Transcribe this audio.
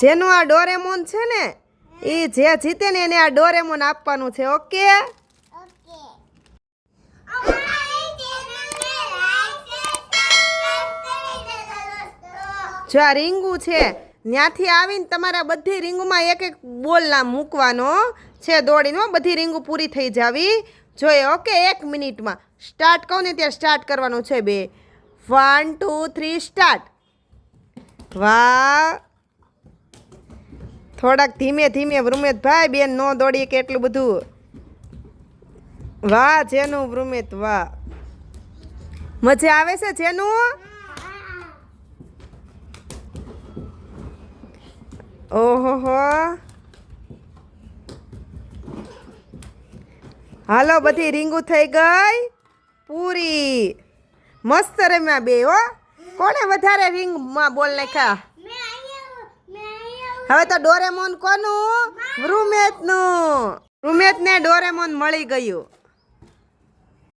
જેનું આ ડોરેમોન છે ને એ જે જીતે ને એને આ ડોરેમોન આપવાનું છે ઓકે? જો આ રીંગુ છે ત્યાંથી આવીને તમારા બધી રીંગુમાં એક એક બોલ નામ મૂકવાનો છે દોડીને બધી રીંગુ પૂરી થઈ જાવી. જોઈએ ઓકે એક મિનિટમાં. સ્ટાર્ટ કહું ને ત્યાં સ્ટાર્ટ કરવાનું છે બે. વન ટુ થ્રી સ્ટાર્ટ વાહ થોડાક ધીમે ધીમે વૃમેત ભાઈ બેન નો દોડીએ કે એટલું બધું. વાહ, જેનું વૃમેત, વાહ. મજા આવે છે, જેનું? ઓહો હાલો, બધી રીંગુ થઈ ગઈ? પૂરી. મસ્ત રમ્યા બે, હો. કોણે વધારે રીંગમાં બોલ નાખ્યા? હવે તો ડોરેમોન કોનું? વૃમેતનું વૃમેતને ડોરેમોન મળી ગયું.